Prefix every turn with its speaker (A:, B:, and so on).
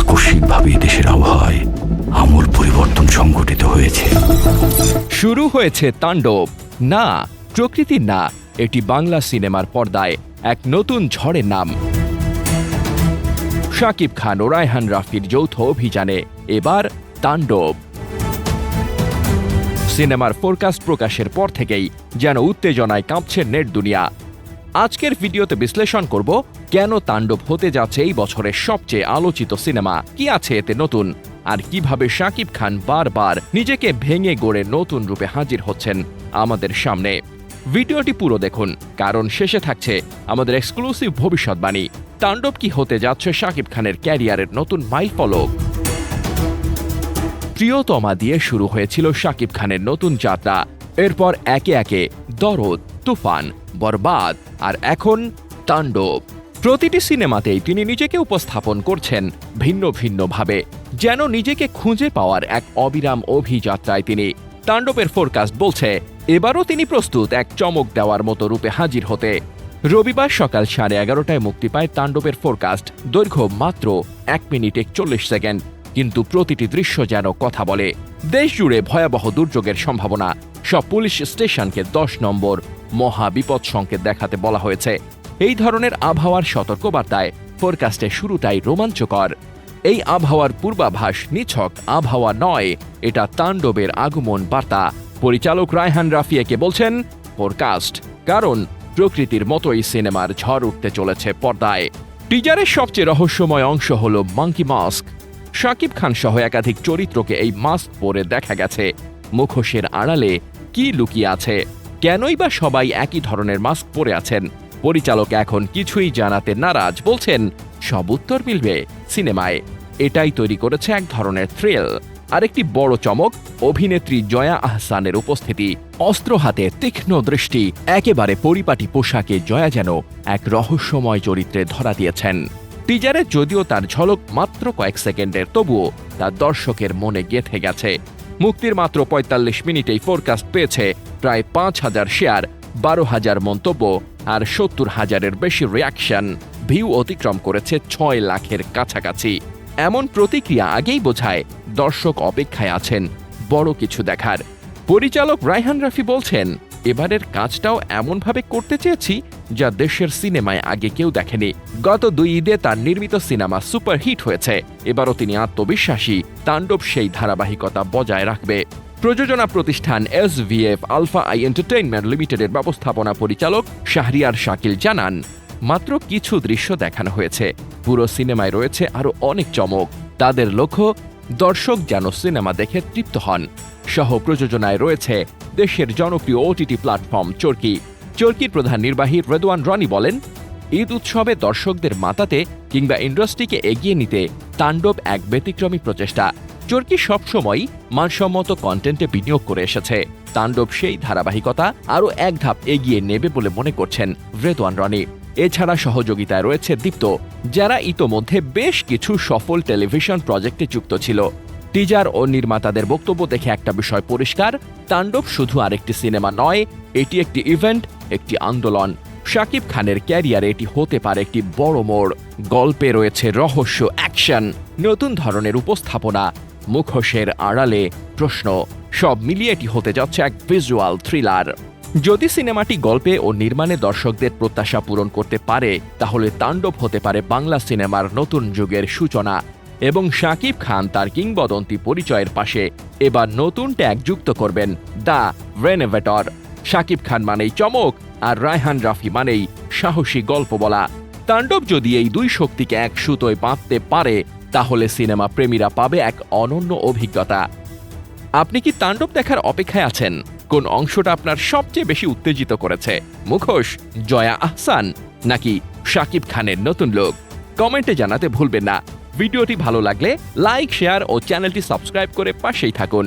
A: আকস্মিকভাবে দেশের আবহাওয়ায় আমূল পরিবর্তন সংঘটিত হয়েছে।
B: শুরু হয়েছে তাণ্ডব। না প্রকৃতির না, এটি বাংলা সিনেমার পর্দায় এক নতুন ঝড়ের নাম। শাকিব খান ও রায়হান রাফির যৌথ অভিযানে এবার তাণ্ডব। সিনেমার ফোরকাস্ট প্রকাশের পর থেকেই যেন উত্তেজনায় কাঁপছে নেট দুনিয়া। আজকের ভিডিওতে বিশ্লেষণ করব কেন তাণ্ডব হতে যাচ্ছে এই বছরের সবচেয়ে আলোচিত সিনেমা। কি আছে এতে নতুন? আর কীভাবে শাকিব খান বারবার নিজেকে ভেঙে গড়ে নতুন রূপে হাজির হচ্ছেন আমাদের সামনে? ভিডিওটি পুরো দেখুন, কারণ শেষে থাকছে আমাদের এক্সক্লুসিভ ভবিষ্যৎবাণী তাণ্ডব কি হতে যাচ্ছে শাকিব খানের ক্যারিয়ারের নতুন মাইল ফলক প্রিয়তমা দিয়ে শুরু হয়েছিল শাকিব খানের নতুন যাত্রা। এরপর একে একে দরদ, তুফান বরবাদ আর এখন তাণ্ডব। প্রতিটি সিনেমাতেই তিনি নিজেকে উপস্থাপন করছেন ভিন্ন ভিন্নভাবে যেন নিজেকে খুঁজে পাওয়ার এক অবিরাম অভিযাত্রায় তিনি। তাণ্ডবের ফোরকাস্ট বলছে, এবারও তিনি প্রস্তুত এক চমক দেওয়ার মতো রূপে হাজির হতে। রবিবার সকাল সাড়ে এগারোটায় মুক্তি পায় তাণ্ডবের ফোরকাস্ট দৈর্ঘ্য মাত্র এক মিনিট একচল্লিশ সেকেন্ড। কিন্তু প্রতিটি দৃশ্য যেন কথা বলে। দেশ জুড়ে ভয়াবহ দুর্যোগের সম্ভাবনা। সব পুলিশ স্টেশনকে দশ নম্বর। মহা বিপদ সংকেত দেখাতে বলা হয়েছে। এই ধরনের আবহাওয়ার সতর্কবার্তায় ফোরকাস্টের শুরুটাই রোমাঞ্চকর। এই আবহাওয়ার পূর্বাভাস নিছক আবহাওয়া নয়, এটা তাণ্ডবের আগমন বার্তা। পরিচালক রায়হান রাফিয়াকে বলছেন ফোরকাস্ট কারণ প্রকৃতির মতোই সিনেমার ঝড় উঠতে চলেছে পর্দায়। টিজারের সবচেয়ে রহস্যময় অংশ হল মাঙ্কি মাস্ক শাকিব খান সহ একাধিক চরিত্রকে এই মাস্ক পরে দেখা গেছে। মুখোশের আড়ালে কি লুকিয়ে আছে? কেনই বা সবাই একই ধরনের মাস্ক পরে আছেন? পরিচালক এখন কিছুই জানাতে নারাজ, বলছেন, সব উত্তর মিলবে সিনেমায়। এটাই তৈরি করেছে এক ধরনের থ্রিল আরেকটি বড় চমক, অভিনেত্রী জয়া আহসানের উপস্থিতি। অস্ত্র হাতে তীক্ষ্ণ দৃষ্টি, একেবারে পরিপাটি পোশাকে জয়া যেন এক রহস্যময় চরিত্রে ধরা দিয়েছেন। টিজারে যদিও তার ঝলক মাত্র কয়েক সেকেন্ডের, তবুও তা দর্শকের মনে গেঁথে গেছে। মুক্তির মাত্র পঁয়তাল্লিশ মিনিটেই ফোরকাস্ট পেয়েছে প্রায় পাঁচ হাজার শেয়ার, বারো হাজার মন্তব্য আর সত্তর হাজারের বেশি রিয়াকশন ভিউ অতিক্রম করেছে ছয় লাখের কাছাকাছি। এমন প্রতিক্রিয়া আগেই বোঝায় দর্শক অপেক্ষায় আছেন বড় কিছু দেখার। পরিচালক রায়হান রাফি বলছেন, এবারের কাজটাও এমনভাবে করতে চেয়েছি যা দেশের সিনেমায় আগে কেউ দেখেনি। গত দুই ঈদে তার নির্মিত সিনেমা সুপারহিট হয়েছে। এবারও তিনি আত্মবিশ্বাসী। তাণ্ডব সেই ধারাবাহিকতা বজায় রাখবে। প্রযোজনা প্রতিষ্ঠান S VF alpha I entertainment লিমিটেডের ব্যবস্থাপনা পরিচালক শাহরিয়ার শাকিল জানান, মাত্র কিছু দৃশ্য দেখানো হয়েছে। পুরো সিনেমায় রয়েছে আরও অনেক চমক। তাদের লক্ষ্য, দর্শক যেন সিনেমা দেখে তৃপ্ত হন। সহ প্রযোজনায় রয়েছে দেশের জনপ্রিয় ওটিটি প্ল্যাটফর্ম চরকি। চরকির প্রধান নির্বাহী রেদওয়ান রনি বলেন, ঈদ উৎসবে দর্শকদের মাতাতে কিংবা ইন্ডাস্ট্রিকে এগিয়ে নিতে তাণ্ডব এক ব্যতিক্রমী প্রচেষ্টা। চরকি সবসময় মানসম্মত কন্টেন্টে বিনিয়োগ করে এসেছে? তাণ্ডব সেই ধারাবাহিকতা আরও এক ধাপ এগিয়ে নেবে বলে মনে করছেন রেদওয়ান রনি। এছাড়া সহযোগিতায় রয়েছে দীপ্ত, যারা ইতোমধ্যে বেশ কিছু সফল টেলিভিশন প্রজেক্টে যুক্ত ছিল। টিজার ও নির্মাতাদের বক্তব্য দেখে একটা বিষয় পরিষ্কার, তাণ্ডব শুধু আরেকটি সিনেমা নয়, এটি একটি ইভেন্ট একটি আন্দোলন। শাকিব খানের ক্যারিয়ারে এটি হতে পারে একটি বড় মোড়। গল্পে রয়েছে রহস্য, অ্যাকশন, নতুন ধরনের উপস্থাপনা মুখোশের আড়ালে প্রশ্ন, সব মিলিয়ে এটি হতে যাচ্ছে এক ভিজুয়াল থ্রিলার। যদি সিনেমাটি গল্পে ও নির্মাণে দর্শকদের প্রত্যাশা পূরণ করতে পারে, তাহলে তাণ্ডব হতে পারে বাংলা সিনেমার নতুন যুগের সূচনা। এবং শাকিব খান তার কিংবদন্তি পরিচয়ের পাশে এবার নতুন ট্যাগ যুক্ত করবেন দ্য রেনোভেটর। শাকিব খান মানেই চমক আর রায়হান রাফি মানেই সাহসী গল্প বলা। তাণ্ডব যদি এই দুই শক্তিকে এক সুতোয় বাঁধতে পারে তাহলে সিনেমা প্রেমীরা পাবে এক অনন্য অভিজ্ঞতা। আপনি কি তাণ্ডব দেখার অপেক্ষায় আছেন? কোন অংশটা আপনার সবচেয়ে বেশি উত্তেজিত করেছে? মুখোশ, জয়া আহসান, নাকি শাকিব খানের নতুন লোক কমেন্টে জানাতে ভুলবেন না। ভিডিওটি ভালো লাগলে লাইক, শেয়ার ও চ্যানেলটি সাবস্ক্রাইব করে পাশেই থাকুন।